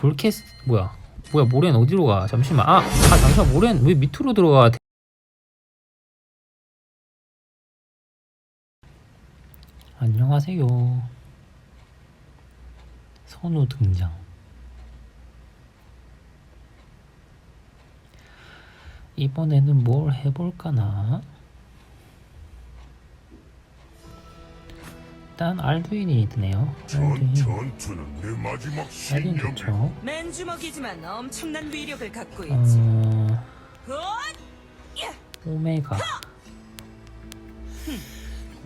볼캐스 뭐야? 뭐야 모렌 어디로 가? 잠시만. 아, 아 잠시만. 모렌 왜 밑으로 들어가? 안녕하세요. 선우 등장. 이번에는 뭘 해볼까나 일단 알두인이 드네요 전 알두인 전투는 내 마지막 알두인 신념이 좋죠 맨주먹이지만 엄청난 위력을 갖고 있지. 어... 헛! 오메가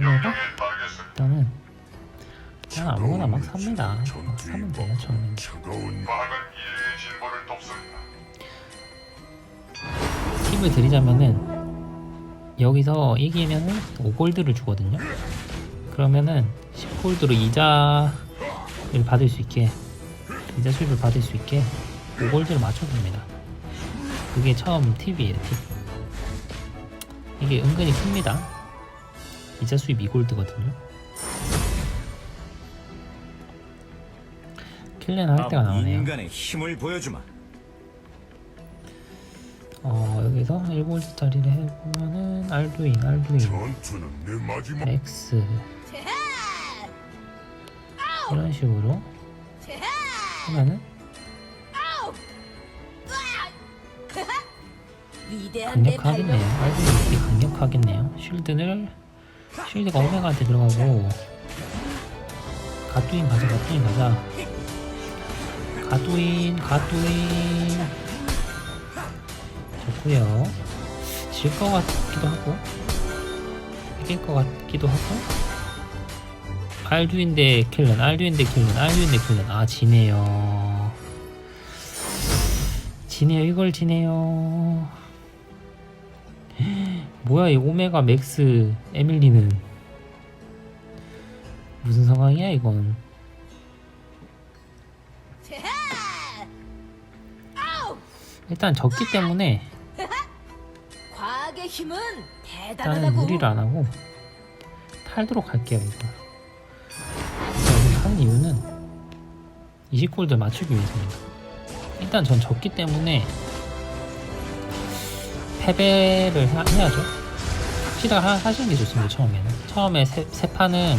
오메가? 일단은 그냥 아무거나 막 삽니다 막 사면 돼요 돕습니다. 팁을 드리자면은 여기서 이기면은 5골드를 주거든요 그러면은 10골드로 이자를 받을 수 있게 이자 수입을 받을 수 있게 5골드를 맞춰줍니다. 그게 처음 팁이에요 팁. 이게 은근히 큽니다. 이자 수입 2골드거든요. 킬렌 할 때가 나오네요. 인간의 힘을 보여주마. 어 여기서 1골드짜리를 해보면은 알두인 알두인. 전투는 내 마지막 X 이런 식으로 하면은 강력하겠네요. 되게 강력하겠네요. 쉴드를 쉴드가 오메가한테 들어가고. 가두인 가자 가두인 가자. 가두인 가두인. 좋고요. 질 것 같기도 하고. 이길 것 같기도 하고 알두인 대 킬런 알두인 대 킬런 알두인 대 킬런. 아 지네요. 지네요. 이걸 지네요. 뭐야 이 오메가 맥스 에밀리는. 무슨 상황이야 이건? 일단 적기 때문에 과학의 힘은 대단하다고. 무리를 안 하고 탈도록 할게요 이거 20골드 맞추기 위해서입니다 일단 전 적기 때문에 패배를 하, 해야죠 하- 하시는 게 좋습니다 처음에는 처음에 세, 세 판은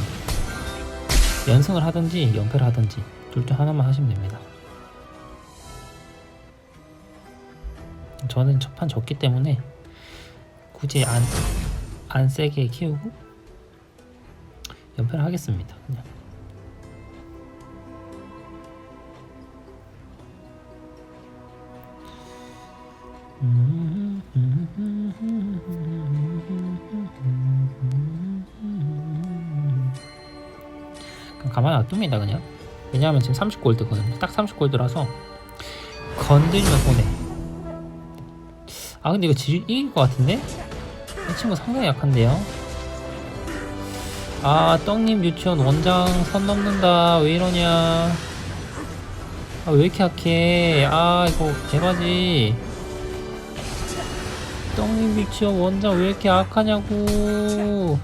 연승을 하든지 연패를 하든지 둘 중 하나만 하시면 됩니다 저는 첫 판 졌기 때문에 굳이 안, 안 세게 키우고 연패를 하겠습니다. 그냥. 가만히 놔둡니다 그냥. 왜냐하면 지금 30골드거든요. 딱 30골드라서 건드리면 손해. 아 근데 이거 지, 이길 것 같은데? 이 친구 상당히 약한데요? 아 떡님 유치원 원장 선 넘는다. 왜 이러냐? 아 왜 이렇게 약해? 아 이거 대바지 떡님 유치원 원장 왜 이렇게 약하냐고.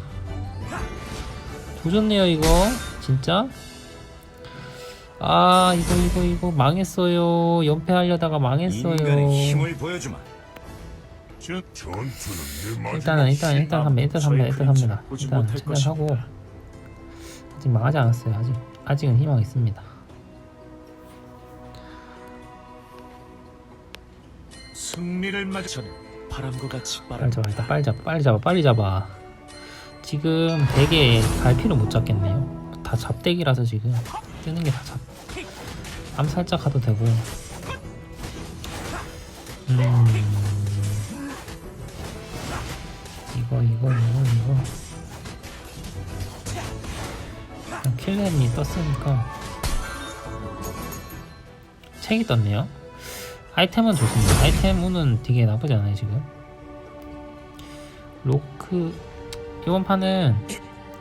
조졌네요 이거. 진짜? 아 이거 이거 이거 망했어요. 연패하려다가 망했어요. 일단은 일단 일단 합니다 일단 합니다 일단 합니다. 일단 일단 하고. 아직 망하지 않았어요. 아직 아직은 희망 있습니다. 승리를 저는 바람과 같이 빨리 잡아. 일단 빨리 잡아 빨리 잡아 빨리 잡아. 지금 되게 갈피를 못 잡겠네요. 다 잡대기라서 지금. 뜨는 게 다 잡. 암살자 가도 되고. 음. 이거 이거 이거 이거. 킬렌이 떴으니까. 책이 떴네요 아이템은 좋습니다 아이템 운은 되게 나쁘지 않아요 지금 로크 이번 판은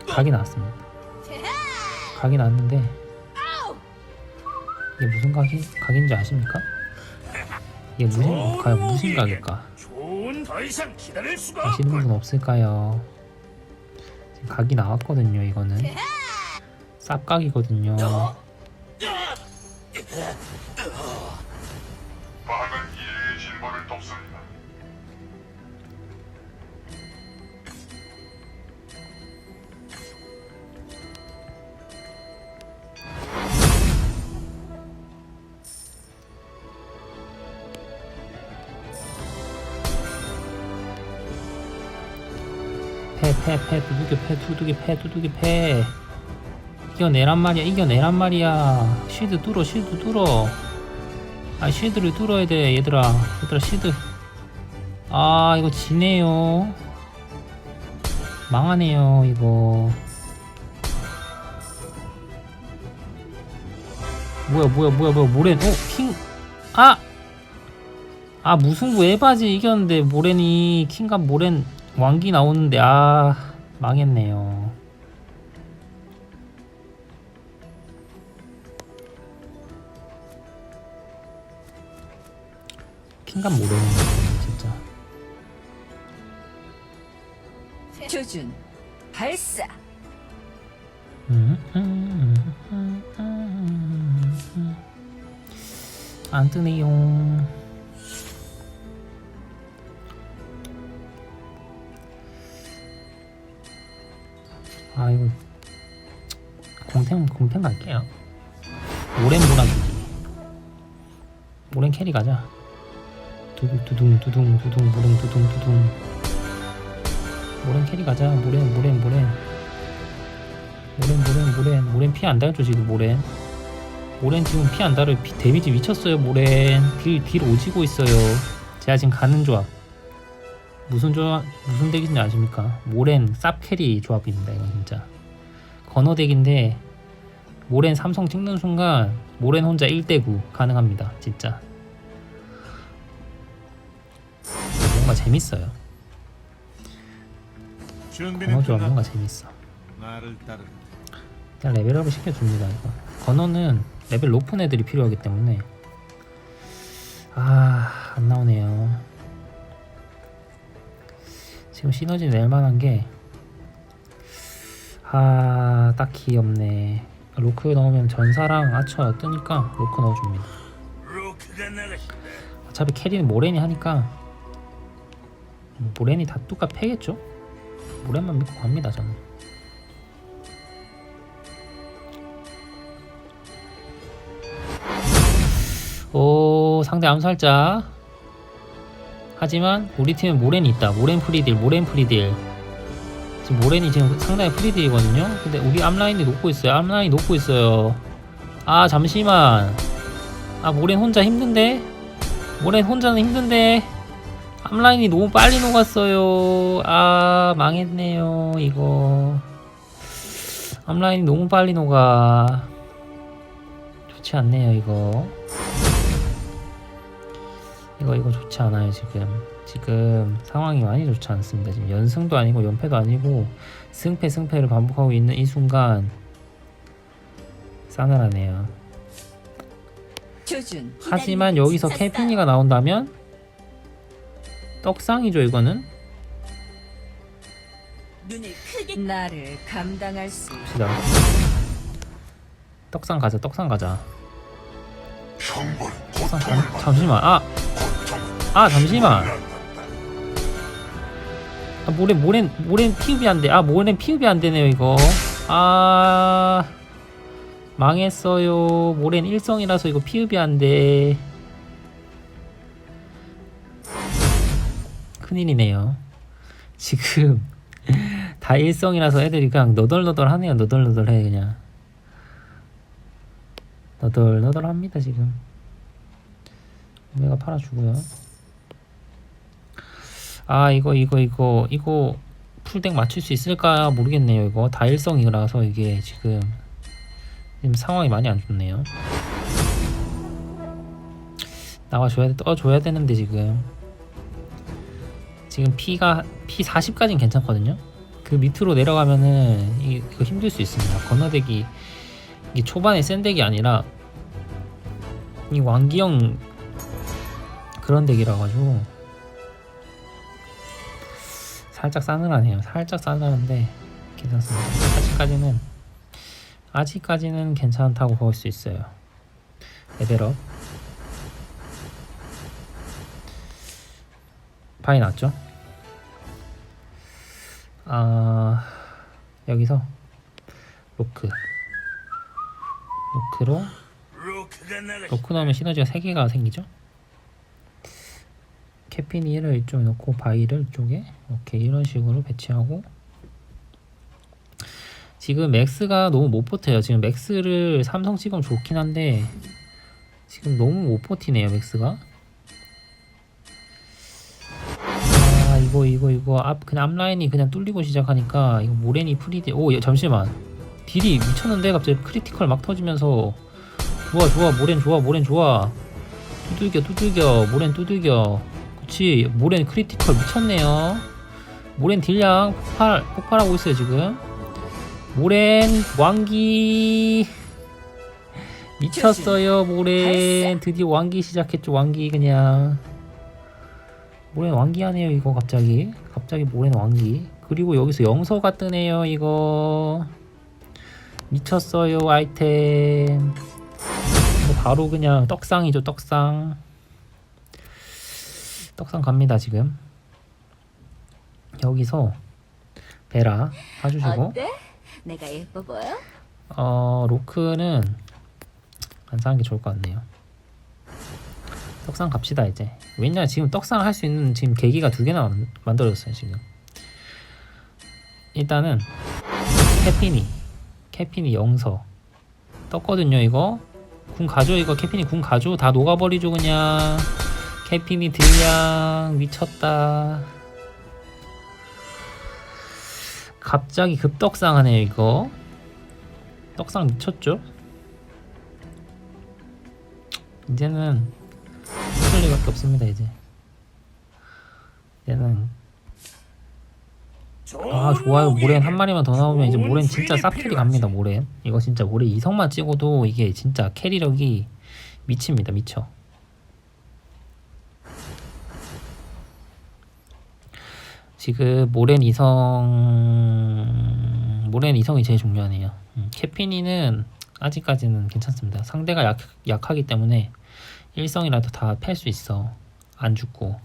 각이 나왔습니다. 각이 나왔는데 이게 무슨 각이 각인지 아십니까? 이게 무슨 과연 무슨 각일까? 아시는 분 없을까요? 지금 각이 나왔거든요. 이거는 쌉각이거든요. 과학은 인류의 진보를 돕습니다. 패, 패, 패, 두둑이 패, 두둑이 패, 두둑이 패. 이겨내란 말이야, 이겨내란 말이야. 쉴드 뚫어, 쉴드 뚫어. 아, 쉴드를 뚫어야 돼, 얘들아. 얘들아, 쉴드. 아, 이거 지네요. 망하네요, 이거. 뭐야, 뭐야, 뭐야, 뭐야, 모렌. 어, 킹. 아! 아, 무승부 에바지 이겼는데, 모렌이, 킹과 모렌 왕기 나오는데, 아, 망했네요. 킹과 모렌, 진짜. 조준 발사. 음, 음, 음, 음, 음. 안 뜨네요. 아 이거 공템 공템 갈게요. 오랜 보라기기. 오랜 캐리 가자. 두둥 두둥 두둥 두둥 무릉 두둥 두둥. 오랜 캐리 가자. 모렌 모렌 모렌. 모렌 모렌 모렌 모렌 피 안 달죠 지금 모렌 모렌 지금 피 안 달을 피, 데미지 미쳤어요 모렌 딜, 딜 오지고 있어요. 제가 지금 가는 조합. 무슨 조합 무슨 덱인지 아십니까? 모렌 쌉 캐리 조합입니다 이건 진짜. 건어 덱인데 모렌 삼성 찍는 순간 모렌 혼자 1대9 가능합니다 진짜 뭔가 재밌어요. 준비는 건어 조합 끝났다. 뭔가 재밌어. 그냥 레벨업을 시켜줍니다 이거. 건어는 레벨 높은 애들이 필요하기 때문에. 아 안 나오네요. 지금 시너지 낼 만한 게 아 딱히 없네. 로크 넣으면 전사랑 아처 뜨니까 로크 넣어줍니다. 어차피 캐리는 모렌이 하니까 모렌이 다 뚜까 패겠죠? 모렌만 믿고 갑니다 저는. 오 상대 암살자 하지만 우리 팀엔 모렌이 있다. 모렌 프리딜 모렌 프리딜. 지금 모렌이 지금 상당히 프리딜이거든요. 근데 우리 앞라인이 녹고 있어요. 앞라인이 녹고 있어요. 아 잠시만. 아 모렌 혼자 힘든데? 모렌 혼자는 힘든데 앞라인이 너무 빨리 녹았어요. 아 망했네요 이거. 앞라인이 너무 빨리 녹아. 좋지 않네요 이거. 이거 이거 좋지 않아요 지금. 지금 상황이 많이 좋지 않습니다. 지금 연승도 아니고 연패도 아니고 승패 승패를 반복하고 있는 이 순간 싸늘하네요. 하지만 여기서 캐피니가 나온다면 떡상이죠 이거는? 눈을 크게 나를 감당할 수. 봅시다. 떡상 가자 떡상 가자. 떡상 가, 잠시만 아! 아 잠시만. 아 모렌 모렌 모렌 피읍이 안돼. 아 모렌 피읍이 안 되네요 이거. 아 망했어요. 모렌 일성이라서 이거 피읍이 안돼 큰일이네요. 지금 다 일성이라서 애들이 그냥 너덜너덜하네요. 너덜너덜해 그냥. 너덜너덜합니다 지금. 오메가 팔아주고요. 아 이거 이거 이거 이거 풀덱 맞출 수 있을까 모르겠네요 이거. 다 일성이라서 이게 지금 지금 상황이 많이 안 좋네요. 나와줘야 돼 떠줘야 되는데 지금 지금 피가 피 40까지는 괜찮거든요 그 밑으로 내려가면은 이- 이거 힘들 수 있습니다 건너대기 이게 초반에 센 덱이 아니라 이 왕기형 그런 덱이라 가지고 살짝 싸늘하네요. 살짝 싸늘한데 괜찮습니다. 아직까지는 아직까지는 괜찮다고 볼 수 있어요. 레벨업 바이 나왔죠? 아 여기서 로크. 로크로 로크 넣으면 시너지가 3개가 생기죠? 캐피니를 이쪽에 넣고 바이를 이쪽에 이렇게 이런 식으로 배치하고 지금 맥스가 너무 못 버텨요. 지금 맥스를 삼성 찍으면 좋긴 한데 지금 너무 못 버티네요 맥스가 이거 이거 이거. 앞 그냥 앞라인이 그냥 뚫리고 시작하니까 이거 모렌이 프리디 오 야, 잠시만. 딜이 미쳤는데? 갑자기 크리티컬 막 터지면서. 좋아 좋아. 모렌 좋아 모렌 좋아. 두들겨 두들겨. 모렌 두들겨. 그치? 모렌 크리티컬 미쳤네요. 모렌 딜량 폭발 폭발하고 있어요 지금. 모렌 왕기. 미쳤어요 모렌 드디어 왕기 시작했죠 왕기 그냥 모렌 왕기 하네요 이거 갑자기. 갑자기 모렌 왕기. 그리고 여기서 영서가 뜨네요 이거. 미쳤어요 아이템. 바로 그냥 떡상이죠 떡상. 떡상 갑니다 지금. 여기서 베라 봐주시고. 어때? 내가 예뻐 보여? 어 로크는 안 사는 게 좋을 것 같네요 떡상 갑시다 이제. 왜냐 지금 떡상 할 수 있는 지금 계기가 두 개나 만- 만들어졌어요 지금. 일단은 캐피니. 캐피니 영서. 떴거든요 이거. 궁 가져 이거. 캐피니 궁 가져 다 녹아버리죠 그냥. 캐피니 딜량 미쳤다. 갑자기 급떡상하네요 이거. 떡상 미쳤죠? 이제는 웃을 리밖에 없습니다 이제. 이제는 아 좋아요. 모렌 한 마리만 더 나오면 이제 모렌 진짜 쌉캐리 갑니다 모렌. 이거 진짜 모렌 이성만 찍어도 이게 진짜 캐리력이 미칩니다 미쳐. 지금 모렌 이성 모렌 이성이 제일 중요하네요. 음, 캐피니는 아직까지는 괜찮습니다. 상대가 약, 약하기 때문에 일성이라도 다 팰 수 있어. 안 죽고.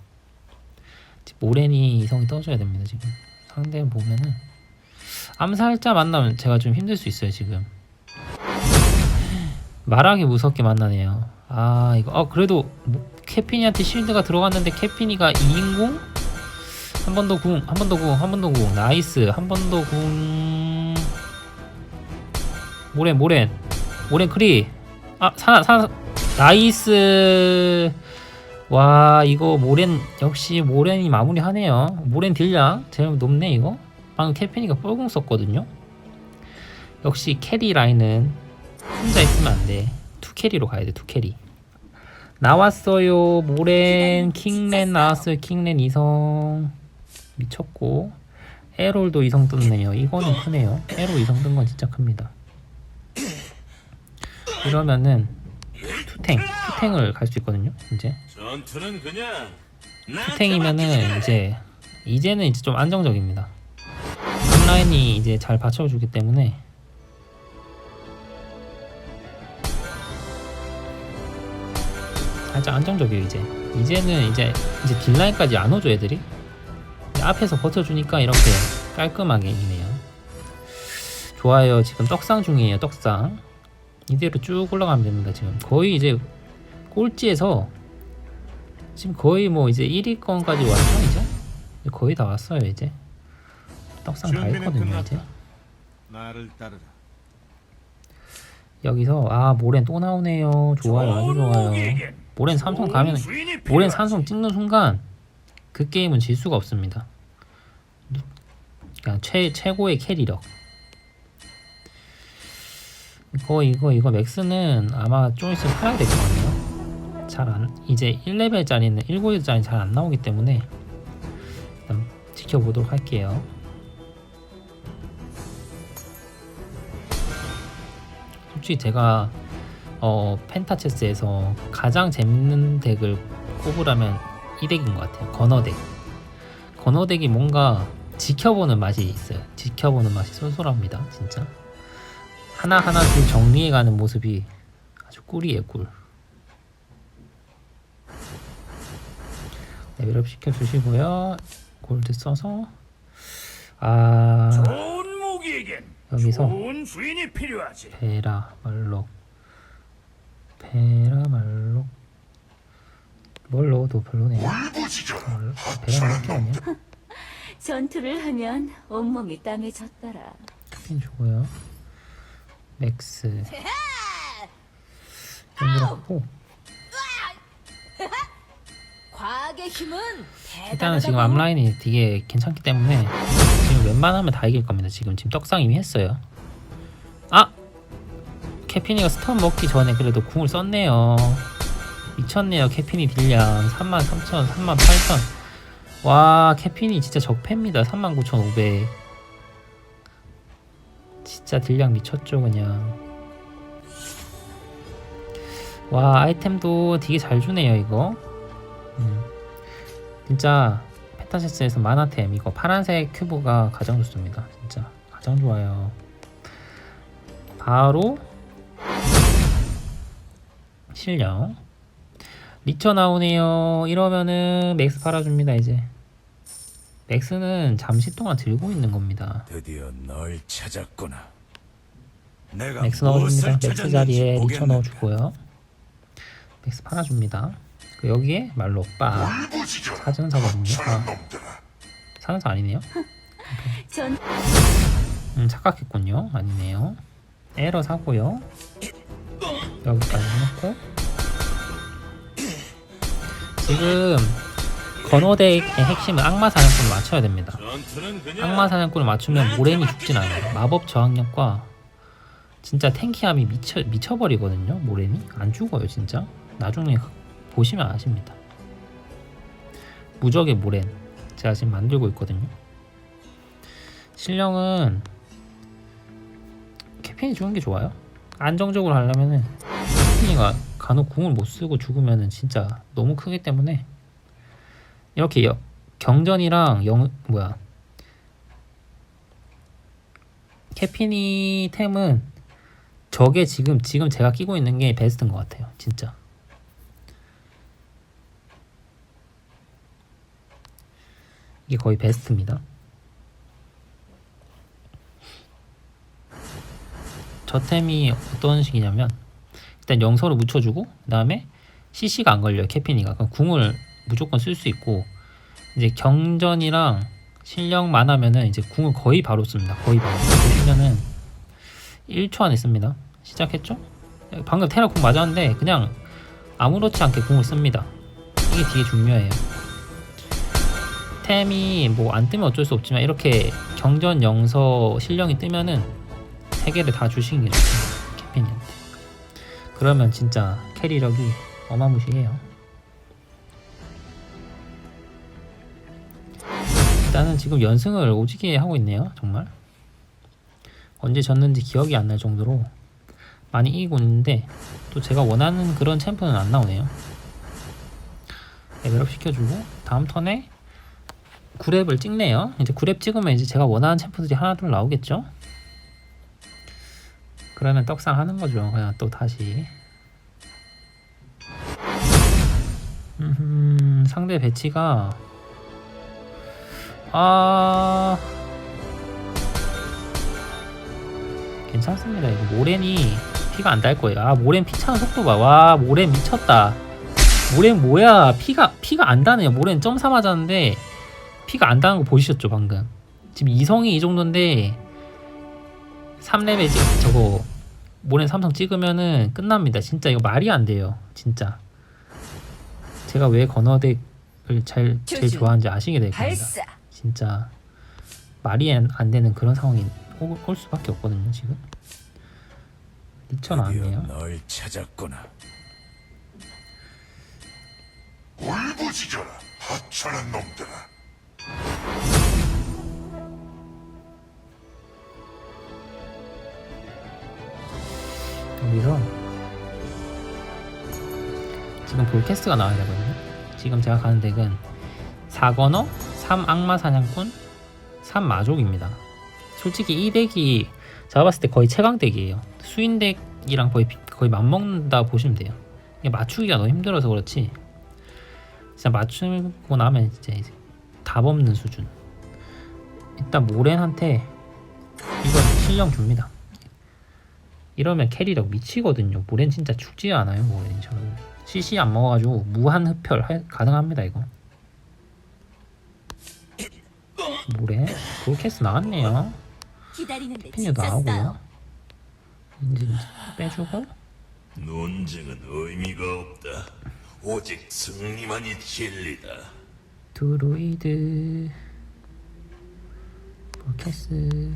모렌이 이성이 떠줘야 됩니다 지금. 상대 보면은. 암살자 만나면 제가 좀 힘들 수 있어요 지금. 말하기 무섭게 만나네요. 아 이거. 어 그래도 뭐, 캐피니한테 실드가 들어갔는데 캐피니가 2인공? 한 번 더 궁, 한 번 더 궁, 한 번 더 궁, 나이스, 한 번 더 궁. 모렌, 모렌, 모렌 크리. 아, 사나, 사나, 나이스. 와, 이거 모렌 역시 모렌이 마무리하네요. 모렌 딜량 제일 높네 이거. 방금 캐피니가 뻘궁 썼거든요. 역시 캐리 라인은 혼자 있으면 안 돼. 투 캐리로 가야 돼, 투 캐리. 나왔어요. 모렌, 킹렌 나왔어요. 킹렌 이성. 미쳤고 에롤도 이성 떴네요 이거는 크네요 에롤 이성 뜬 건 진짜 큽니다 이러면은 투탱 투탱을 갈 수 있거든요 이제 투탱이면은 이제 이제는 이제 좀 안정적입니다 온라인이 이제 잘 받쳐주기 때문에 살짝 안정적이에요 이제 이제는 이제 이제 딜라인까지 안 오죠 애들이 앞에서 버텨주니까 이렇게 깔끔하게 이기네요. 좋아요. 지금 떡상 중이에요. 떡상. 이대로 쭉 올라가면 됩니다. 지금 거의 이제 꼴찌에서 지금 거의 뭐 이제 1위권까지 왔죠 이제 거의 다 왔어요 이제 떡상 다 했거든요. 이제. 여기서 아 모렌 또 나오네요 좋아요 아주 좋아요 모렌 삼성 가면 모렌 삼성 찍는 순간 그 게임은 질 수가 없습니다. 그냥 최 최고의 캐리력. 이거 이거 이거 맥스는 아마 좀 있으면 팔아야 될 것 같네요. 잘안 이제 1레벨짜리는 1고일짜리 잘 안 나오기 때문에 일단 지켜보도록 할게요. 솔직히 제가 어 펜타체스에서 가장 재밌는 덱을 꼽으라면 이 덱인 것 같아요. 건어덱. 건어덱이 뭔가 지켜보는 맛이 있어요. 지켜보는 맛이 쏠쏠합니다. 진짜. 하나하나 좀 정리해가는 모습이 아주 꿀이에요 꿀. 네, 레벨업 시켜주시고요. 골드 써서. 아 여기서 베라 말로 베라 말로 뭘 넣어도 별로네요. 뭘, 베라 말로 아니야? 전투를 하면 온몸이 땀에 젖더라. 스킨 주고요. 맥스 연결하고 과학의 힘은 일단은 지금 앞라인이 되게 괜찮기 때문에 지금 웬만하면 다 이길 겁니다. 지금 지금 떡상 이미 했어요. 아 캐피니가 스턴 먹기 전에 그래도 궁을 썼네요. 미쳤네요. 캐피니 딜량 33,000, 38,000. 와 캐피니 진짜 적패입니다. 39,500. 진짜 딜량 미쳤죠 그냥. 와 아이템도 되게 잘 주네요 이거. 음. 진짜 페타세스에서 마나템 이거 파란색 큐브가 가장 좋습니다. 진짜 가장 좋아요. 바로 실력 리처 나오네요. 이러면은 맥스 팔아줍니다 이제. 맥스는 잠시 동안 들고 있는 겁니다. 드디어 널 찾았구나. 내가 맥스 넣어줍니다. 맥스 자리에 리처 보겠는가. 넣어주고요. 맥스 팔아줍니다. 그 여기에 말로 빠 울부짖어라. 사전사거든요. 아. 사전사 아니네요. 전 음, 착각했군요. 아니네요. 에러 사고요. 여기까지 해놓고 지금 건어덱의 핵심은 악마 사냥꾼을 맞춰야 됩니다. 악마 사냥꾼을 맞추면 모렌이 죽진 않아요. 마법 저항력과 진짜 탱키함이 미쳐 미쳐버리거든요. 모렌이 안 죽어요, 진짜. 나중에 보시면 아십니다. 무적의 모렌 제가 지금 만들고 있거든요. 실력은 캐핀이 주는 게 좋아요. 안정적으로 하려면은 캐핀이가 간혹 궁을 못 쓰고 죽으면은 진짜 너무 크기 때문에 이렇게 여- 경전이랑 영 뭐야 캐피니 템은 저게 지금 지금 제가 끼고 있는 게 베스트인 것 같아요. 진짜. 이게 거의 베스트입니다. 저 템이 어떤 식이냐면 일단 영서를 묻혀주고 그 다음에 CC가 안 걸려요 캐피니가 그럼 궁을 무조건 쓸 수 있고 이제 경전이랑 실력만 하면은 이제 궁을 거의 바로 씁니다 거의 바로 보시면은 1초 안에 씁니다 시작했죠? 방금 테라 궁 맞았는데 그냥 아무렇지 않게 궁을 씁니다 이게 되게 중요해요 템이 뭐 안 뜨면 어쩔 수 없지만 이렇게 경전 영서 실력이 뜨면은 세 개를 다 주시는 게 좋습니다. 캐피니한테. 그러면 진짜 캐리력이 어마무시해요. 일단은 지금 연승을 오지게 하고 있네요. 정말. 언제 졌는지 기억이 안 날 정도로 많이 이기고 있는데 또 제가 원하는 그런 챔프는 안 나오네요. 레벨업 시켜주고 다음 턴에 9랩을 찍네요. 이제 9랩 찍으면 이제 제가 원하는 챔프들이 하나둘 나오겠죠? 그러면 떡상 하는 거죠. 그냥 또 다시. 음, 상대 배치가 아 괜찮습니다. 이거 모렌이 피가 안 달 거예요. 아 모렌 피 차는 속도 봐. 와 모렌 미쳤다. 모렌 뭐야? 피가 피가 안 다네요. 모렌 점사 맞았는데 피가 안 다는 거 보이셨죠 방금? 지금 이성이 이 정도인데 3레벨 찍 저거 모렌 삼성 찍으면은 끝납니다. 진짜 이거 말이 안 돼요. 진짜. 제가 왜 건어덱을 잘 제일. 좋아하는지 아시게 될 겁니다. 진짜 말이 안, 안 되는 그런 상황이 올, 올 수밖에 없거든요. 지금. 리처 드디어 나왔네요. 널 찾았구나. 울부짖어라. 하찮은 놈들아. 여기서 지금 볼캐스트가 나와야 되거든요. 지금 제가 가는 덱은 4건어, 3 악마 사냥꾼, 3 마족입니다. 솔직히 이 덱이 제가 봤을 때 거의 최강 덱이에요. 수인 덱이랑 거의 비- 거의 맞먹는다 보시면 돼요. 이게 맞추기가 너무 힘들어서 그렇지. 진짜 맞추고 나면 이제 답 없는 수준. 일단 모렌한테 이건 실력 줍니다. 이러면 캐리력 미치거든요. 모렌 진짜 죽지 않아요. 모렌 저 CC 안 먹어가지고 무한 흡혈 할- 가능합니다 이거. 모렌 볼캐스 나왔네요. 기다리는데 핀이 나오고요. 이제 빼주고 논쟁은 의미가 없다. 오직 승리만이 진리다. 드루이드 볼캐스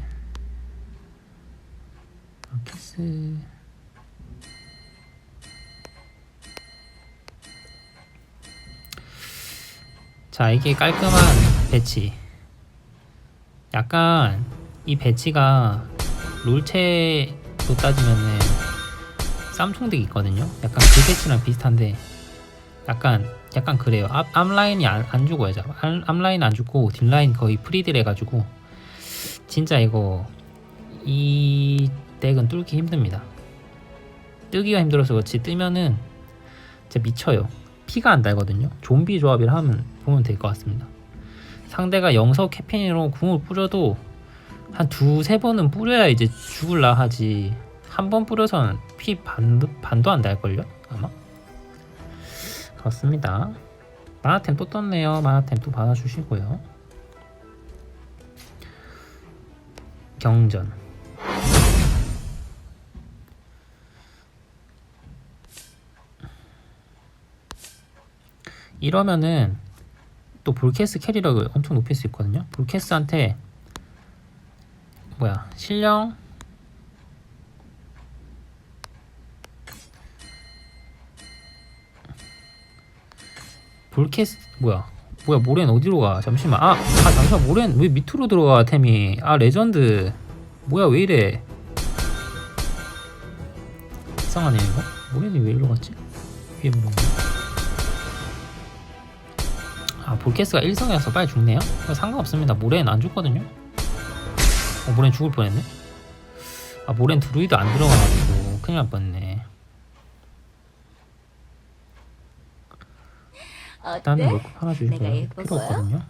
볼캐스 자 이게 깔끔한 배치 약간 이 배치가 롤체로 따지면은 쌈총덱 있거든요 약간 그 배치랑 비슷한데 약간 약간 그래요. 앞, 앞라인이 안, 안 죽어요. 자. 앞, 앞라인 안 죽고 뒷라인 거의 프리딜 해가지고 진짜 이거 이 덱은 뚫기 힘듭니다. 뜨기가 힘들어서 그렇지 뜨면은 진짜 미쳐요. 피가 안 달거든요. 좀비 조합이라 하면 보면 될 것 같습니다. 상대가 영석 캐피니로 궁을 뿌려도 한 두세 번은 뿌려야 이제 죽을라 하지 한 번 뿌려서는 피 반, 반도 안 달걸요? 아마? 그렇습니다. 마나템 또 떴네요. 마나템 또 받아주시고요. 경전. 이러면은 또 볼캐스 캐리력을 엄청 높일 수 있거든요. 볼캐스한테 뭐야 실력? 볼캐스 뭐야 뭐야 모렌 어디로 가? 잠시만. 아, 아 잠시만. 모렌 왜 밑으로 들어가 템이? 아 레전드. 뭐야 왜 이래? 이상하네 이거. 모렌이 왜 이리로 갔지? 위에 뭐 아, 볼캐스가 1성이라서 빨리 죽네요? 상관없습니다. 모렌 안 죽거든요? 어, 모렌 죽을 뻔했네? 아, 모렌 드루이드 안 들어가가지고 큰일 날 뻔했네. 일단은? 놓고 팔아주시고요. 내가 필요 보여? 없거든요.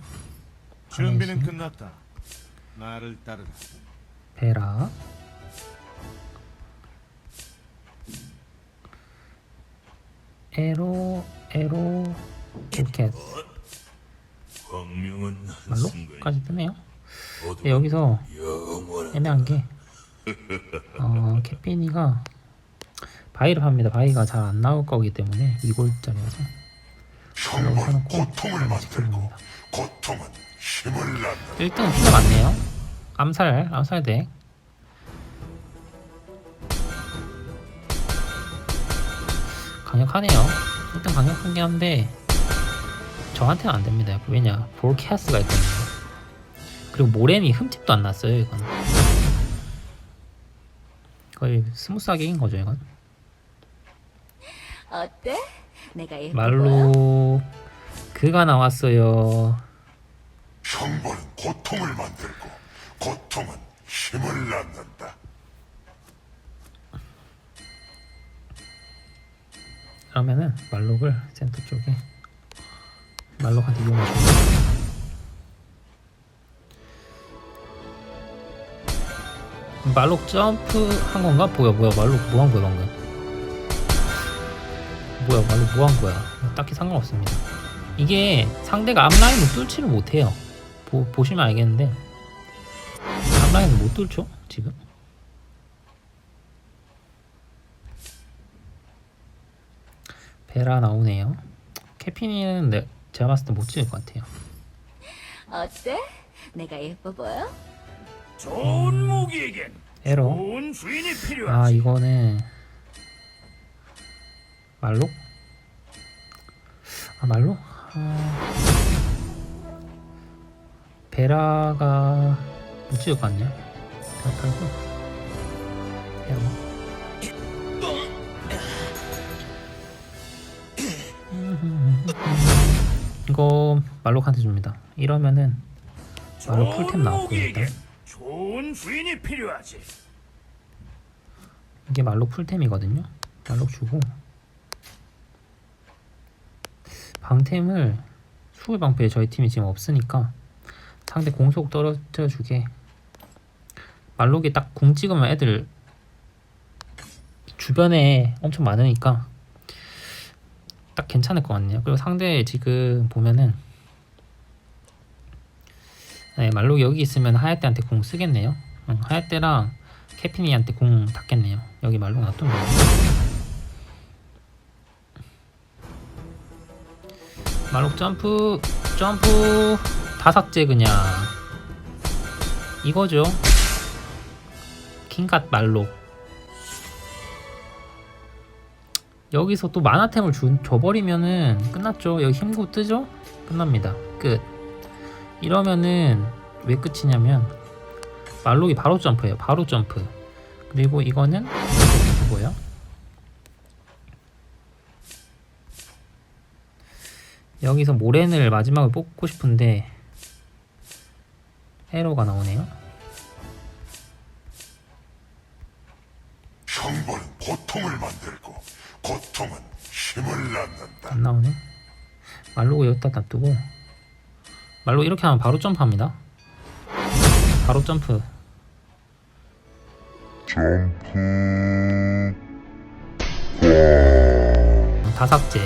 준비는. 끝났다. 나를 따르라. 베라. 에로, 에로, 볼캐스. 광명은 말로? 한순간 까지 뜨네요. 네, 여기서 애매한 게 어, 캐피니가 바이를 합니다. 바이가 잘 안 나올 거기 때문에 2골짜리라서 형벌 해놓고 고통을 만들고 지켜봅니다. 고통은 힘을 낳는다. 1등은 피가 많네요. 암살, 암살 덱. 강력하네요. 1등 강력하긴 한데 저한테는 안 됩니다. 왜냐? 볼캐스가 있거든요. 그리고 모렘이 흠집도 안 났어요. 이건 거의 스무스하게 이긴 거죠. 이건 어때? 내가 예뻐? 말로 그가 나왔어요. 형벌은 고통을 만들고 고통은 힘을 낳는다. 그러면은 말록을 센터 쪽에 말록한테 이용해줍니다. 말록 점프 한 건가? 뭐야 뭐야 말록 뭐 한 거야 방금? 뭐야 말록 뭐 한 거야? 딱히 상관없습니다. 이게 상대가 앞라인을 뚫지를 못해요. 보, 보시면 알겠는데. 앞라인을 못 뚫죠 지금? 베라 나오네요. 캐피니는 내, 제가 봤을 때 못 찍을 것 같아요 어때? 내가 예뻐 보여? 좋은 무기에겐 에러 좋은 주인이 아 필요하지. 이거는 말로? 아 말로? 아... 베라가 못 찍을 것 같네요 베라 팔고 베라 이거 말록한테 줍니다 이러면은 말로 풀템 나왔고 일단 좋은 주인이 필요하지. 이게 말록 풀템이거든요. 말록 주고 방템을 수월 방패에 저희 팀이 지금 없으니까 상대 공속 떨어뜨려 주게 말록이 딱 궁 찍으면 애들 주변에 엄청 많으니까 딱 괜찮을 것 같네요. 그리고 상대 지금 보면은 네, 말록이 여기 있으면 하야테한테 공 쓰겠네요. 응, 하야테랑 캐피니한테 공 닿겠네요. 여기 말록 놔두면. 말록 점프 점프 다 삭제 그냥 이거죠. 킹갓 말록 여기서 또 만화템을 주, 줘버리면은 끝났죠. 여기 힘구 뜨죠? 끝납니다. 끝. 이러면은 왜 끝이냐면 말록이 바로 점프예요. 바로 점프. 그리고 이거는 뭐야? 여기서 모렌을 마지막으로 뽑고 싶은데 에러가 나오네요. 고통은 힘을 낳는다. 안 나오네. 말로고 여기다 놔두고 말로 이렇게 하면 바로 점프합니다. 바로 점프. 점프. 다 삭제.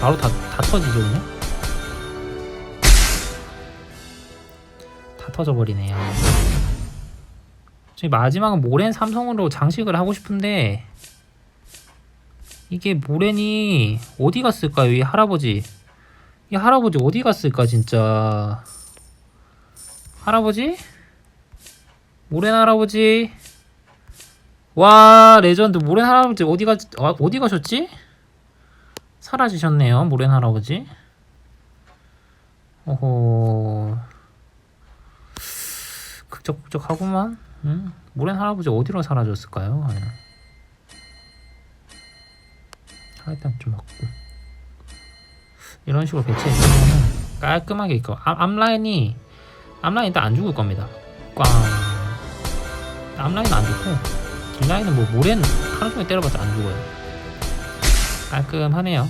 바로 다, 다 터지죠 그냥? 다 터져버리네요. 저희 마지막은 모렌 삼성으로 장식을 하고 싶은데 이게 모렌이 어디 갔을까요? 이 할아버지. 이 할아버지 어디 갔을까 진짜. 할아버지? 모렌 할아버지. 와 레전드 모렌 할아버지 어디 가 아, 어디 가셨지? 사라지셨네요 모렌 할아버지. 어허. 극적극적하구만. 응? 모렌 할아버지 어디로 사라졌을까요? 아, 일단 좀 맞고. 이런 식으로 배치해주면 깔끔하게 있고 앞, 앞라인이 앞라인 일단 안 죽을 겁니다. 꽝. 앞라인은 안 죽고 뒷라인은 뭐 모래는 하루 종일 때려봤자 안 죽어요. 깔끔하네요.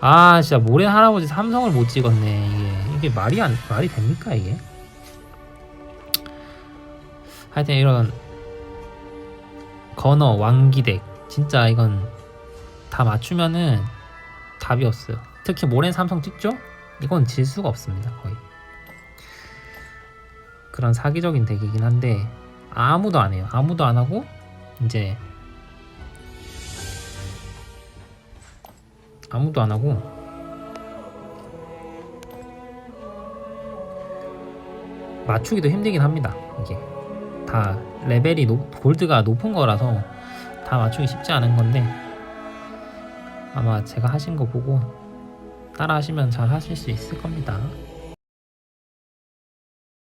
아 진짜 모래 할아버지 삼성을 못 찍었네 이게. 이게 말이 안 말이 됩니까 이게? 하여튼 이런 건어 왕기덱 진짜 이건 다 맞추면은 답이 없어요. 특히 모렌 삼성 찍죠? 이건 질 수가 없습니다. 거의. 그런 사기적인 덱이긴 한데 아무도 안 해요. 아무도 안 하고 이제 아무도 안 하고 맞추기도 힘들긴 합니다. 이게 다 레벨이 높, 골드가 높은 거라서 다 맞추기 쉽지 않은 건데 아마 제가 하신 거 보고 따라 하시면 잘 하실 수 있을 겁니다.